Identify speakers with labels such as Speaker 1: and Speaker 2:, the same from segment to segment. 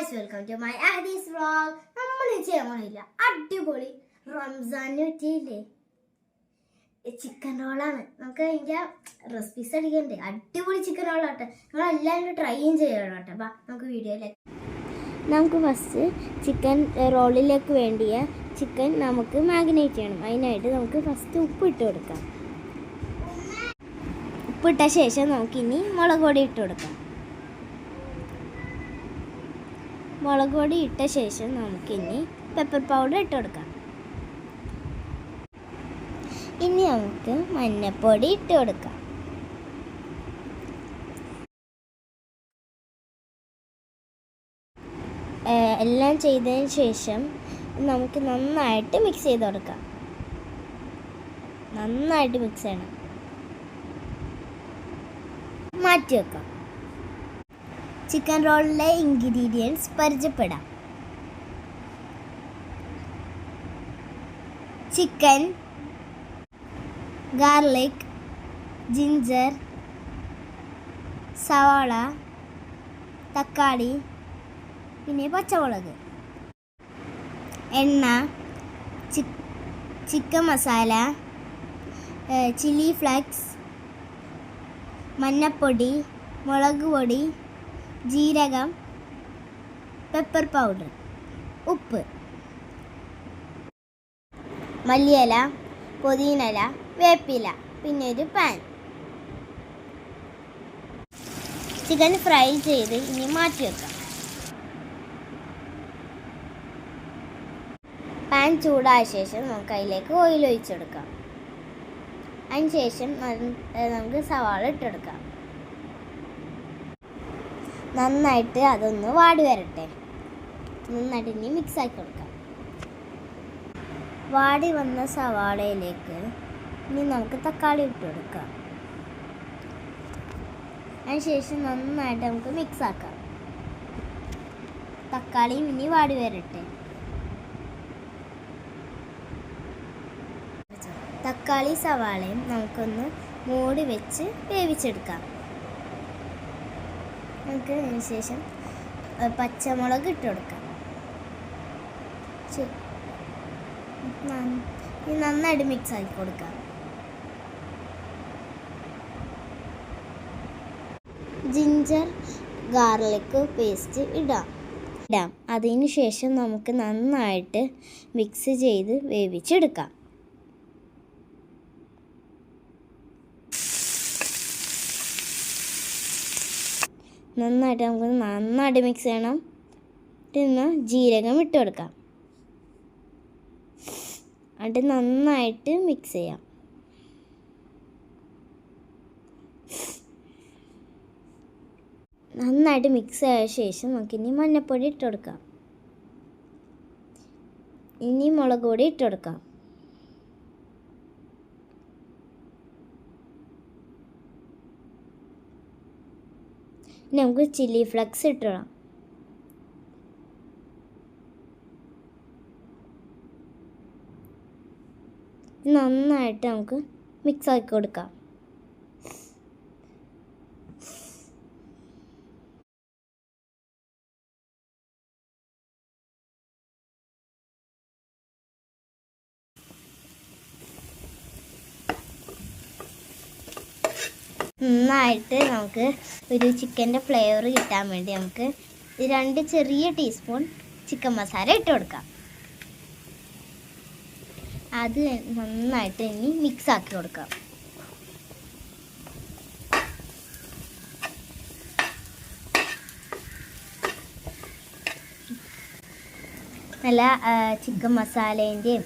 Speaker 1: Guys welcome to my അഹദീസ് vlog നമ്മൾ ചെയ്യാൻ പോണില്ല അടിപൊളി റംസാൻ പറ്റിയില്ലേ ചിക്കൻ റോളാണ് നമുക്ക് അതിന്റെ റെസിപ്പീസ് അടിക്കണ്ടേ അടിപൊളി ചിക്കൻ റോളാട്ടെ നമ്മൾ എല്ലാവരും ട്രൈയും ചെയ്യണം കേട്ടോ. അപ്പം നമുക്ക് വീഡിയോയിലേക്ക് നമുക്ക് ഫസ്റ്റ് ചിക്കൻ റോളിലേക്ക് വേണ്ടിയ ചിക്കൻ നമുക്ക് മാഗ്നേറ്റ് ചെയ്യണം. അതിനായിട്ട് നമുക്ക് ഫസ്റ്റ് ഉപ്പ് ഇട്ട് കൊടുക്കാം. ഉപ്പിട്ട ശേഷം നമുക്കിനി മുളക് പൊടി ഇട്ട് കൊടുക്കാം. മുളക് പൊടി ഇട്ട ശേഷം നമുക്കിനി പെപ്പർ പൗഡർ ഇട്ട് കൊടുക്കാം. ഇനി നമുക്ക് മഞ്ഞൾപ്പൊടി ഇട്ട് കൊടുക്കാം. എല്ലാം ചെയ്തതിന് ശേഷം നമുക്ക് നന്നായിട്ട് മിക്സ് ചെയ്ത് കൊടുക്കാം. നന്നായിട്ട് മിക്സ് ചെയ്യണം. മാറ്റി വെക്കാം. ചിക്കൻ റോളിലെ ഇൻഗ്രീഡിയൻസ് പരിചയപ്പെടാം. ചിക്കൻ ഗാർലിക് ജിഞ്ചർ സവാള തക്കാളി പിന്നെ പച്ചമുളക്. എണ്ണ ചിക്കൻ മസാല ചില്ലി ഫ്ലക്സ് മഞ്ഞപ്പൊടി മുളക് പൊടി ജീരകം പെപ്പർ പൗഡർ ഉപ്പ് മല്ലിയില പുതിനല വേപ്പില പിന്നെ ഒരു പാൻ ചിക്കൻ ഫ്രൈ ചെയ്ത് ഇനി മാറ്റി വെക്കാം. പാൻ ചൂടായ ശേഷം നമുക്ക് അതിലേക്ക് ഓയിൽ ഒഴിച്ചെടുക്കാം. അതിന് ശേഷം നമുക്ക് സവാള ഇട്ടെടുക്കാം. നന്നായിട്ട് അതൊന്ന് വാടി വരട്ടെ. നന്നായിട്ട് ഇനി മിക്സ് ആക്കി കൊടുക്കാം. വാടി വന്ന സവാളയിലേക്ക് ഇനി നമുക്ക് തക്കാളി ഇട്ട് കൊടുക്കാം. അതിനുശേഷം നന്നായിട്ട് നമുക്ക് മിക്സ് ആക്കാം. തക്കാളിയും ഇനി വാടി വരട്ടെ. തക്കാളി സവാളയും നമുക്കൊന്ന് മൂടി വെച്ച് വേവിച്ചെടുക്കാം. നമുക്ക് അതിന് ശേഷം പച്ചമുളക് ഇട്ട് കൊടുക്കാം. ശരി. നന്നായിട്ട് മിക്സ് ആക്കി കൊടുക്കാം. ജിഞ്ചർ ഗാർലിക് പേസ്റ്റ് ഇടാം. ഇടാം. അതിന് ശേഷം നമുക്ക് നന്നായിട്ട് മിക്സ് ചെയ്ത് വേവിച്ചെടുക്കാം. നന്നായിട്ട് നമുക്ക് നന്നായിട്ട് മിക്സ് ചെയ്യണം. പിന്നെ ജീരകം ഇട്ട് കൊടുക്കാം. എന്നിട്ട് നന്നായിട്ട് മിക്സ് ചെയ്യാം. നന്നായിട്ട് മിക്സ് ആയ ശേഷം നമുക്കിനി മഞ്ഞൾപ്പൊടി ഇട്ട് കൊടുക്കാം. ഇനി മുളക് പൊടി ഇട്ട് കൊടുക്കാം. ഇനി നമുക്ക് ചില്ലി ഫ്ലക്സ് ഇട്ടിടാം. നന്നായിട്ട് നമുക്ക് മിക്സ് ആക്കി കൊടുക്കാം. നന്നായിട്ട് നമുക്ക് ഒരു ചിക്കന്റെ ഫ്ലേവർ കിട്ടാൻ വേണ്ടി നമുക്ക് രണ്ട് ചെറിയ ടീസ്പൂൺ ചിക്കൻ മസാല ഇട്ട് കൊടുക്കാം. അത് നന്നായിട്ട് ഇനി മിക്സ് ആക്കി കൊടുക്കാം. നല്ല ചിക്കൻ മസാലേന്റെയും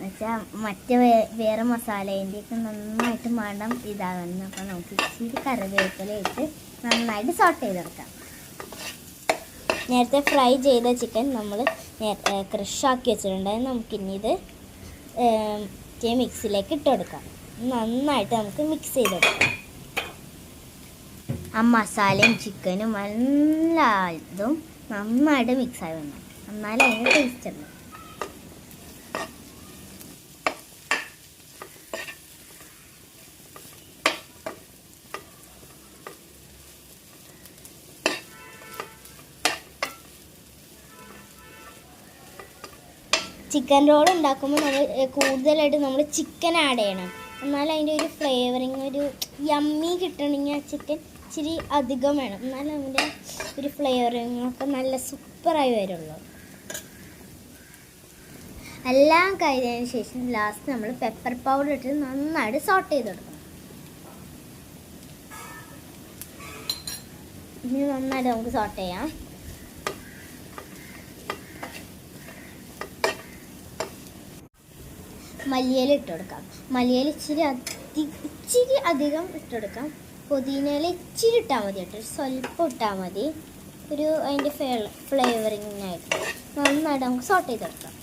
Speaker 1: വെച്ചാൽ മറ്റ് വേറെ മസാലേന്റെയൊക്കെ നന്നായിട്ട് മണം ഇതാകുന്നു അപ്പോൾ നമുക്ക് ഇച്ചിരി കറിവേപ്പില ഇട്ട് നന്നായിട്ട് സോട്ട് ചെയ്തെടുക്കാം. നേരത്തെ ഫ്രൈ ചെയ്ത ചിക്കൻ നമ്മൾ ക്രഷാക്കി വെച്ചിട്ടുണ്ട്. നമുക്കിനി ഇത് മിക്സിയിലേക്ക് ഇട്ട് കൊടുക്കാം. നന്നായിട്ട് നമുക്ക് മിക്സ് ചെയ്തെടുക്കാം. ആ മസാലയും ചിക്കനും എല്ലാ ഇതും നന്നായിട്ട് മിക്സ് ആയി വന്നു. എന്നാലേ അതിന് ടേസ്റ്റ് ഉണ്ട്. ചിക്കൻ റോൾ ഉണ്ടാക്കുമ്പോൾ നമ്മൾ കൂടുതലായിട്ട് നമ്മൾ ചിക്കൻ ആഡ് ചെയ്യണം. എന്നാൽ അതിന്റെ ഒരു ഫ്ലേവറിങ് ഒരു യമ്മി കിട്ടണമെങ്കിൽ ആ ചിക്കൻ ഇച്ചിരി അധികം വേണം. എന്നാലും അതിന്റെ ഒരു ഫ്ലേവറിങ്ങൊക്കെ നല്ല സൂപ്പറായി വരുള്ളൂ. എല്ലാം കഴിഞ്ഞതിന് ശേഷം ലാസ്റ്റ് നമ്മൾ പെപ്പർ പൗഡർ ഇട്ട് നന്നായിട്ട് സോട്ട് ചെയ്ത് കൊടുക്കണം. ഇനി നന്നായിട്ട് നമുക്ക് സോട്ട് ചെയ്യാം. മല്ലിയില ഇട്ട് കൊടുക്കാം. മല്ലിയില ഇച്ചിരി അധി ഇച്ചിരി അധികം ഇട്ട് കൊടുക്കാം. പുതിനയില ഇച്ചിരി ഇട്ടാൽ മതി കേട്ടോ. സ്വല്പം ഇട്ടാൽ മതി. ഒരു അതിന്റെ ഫ്ലേവറിങ്ങിനായിട്ട് നന്നായിട്ട് നമുക്ക് സോട്ട് ചെയ്ത് ചെയ്തെടുക്കാം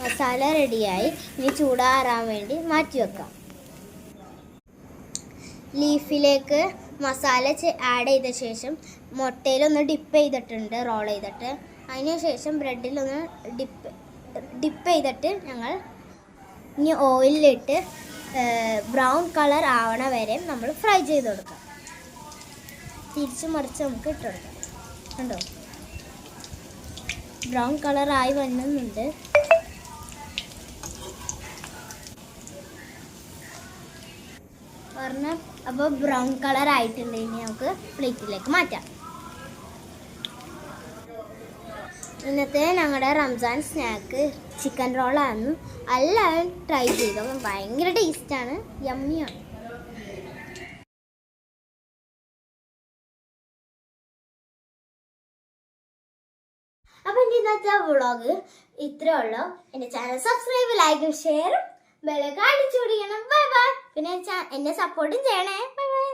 Speaker 1: മസാല റെഡിയായി ഇനി ചൂടാറാൻ വേണ്ടി മാറ്റി വെക്കാം. ലീഫിലേക്ക് മസാല ആഡ് ചെയ്ത ശേഷം മുട്ടയിലൊന്ന് ഡിപ്പ് ചെയ്തിട്ടുണ്ട് റോൾ ചെയ്തിട്ട്. അതിന് ശേഷം ബ്രെഡിലൊന്ന് ഡിപ്പ് ഡിപ്പ് ചെയ്തിട്ട് ഞങ്ങൾ ഇനി ഓയിലിട്ട് ബ്രൗൺ കളർ ആവണ വരെ നമ്മൾ ഫ്രൈ ചെയ്ത് കൊടുക്കാം. തിരിച്ച് മറിച്ച് നമുക്ക് ഇട്ട് കൊടുക്കാം. കണ്ടോ? ബ്രൗൺ കളറായി വരുന്നുണ്ട് പറഞ്ഞ അപ്പോൾ ബ്രൗൺ കളർ ആയിട്ടുണ്ട്. ഇനി നമുക്ക് പ്ലേറ്റിലേക്ക് മാറ്റാം. ഇന്നത്തെ ഞങ്ങളുടെ റംസാൻ സ്നാക്ക് ചിക്കൻ റോളായിരുന്നു. എല്ലാവരും ട്രൈ ചെയ്തു? ഭയങ്കര ടേസ്റ്റാണ് യമ്മിയാണ് അപ്പം എന്റെ ഇന്നത്തെ വ്ളോഗ് ഇത്രേ ഉള്ളൂ. എന്റെ ചാനൽ സബ്സ്ക്രൈബ് ലൈക്കും ഷെയറും ബെല്ലൊക്കെ അടിച്ചു പിടിക്കണം. ബൈ ബൈ പിന്നെ എന്നെ സപ്പോർട്ടും ചെയ്യണേ. Bye bye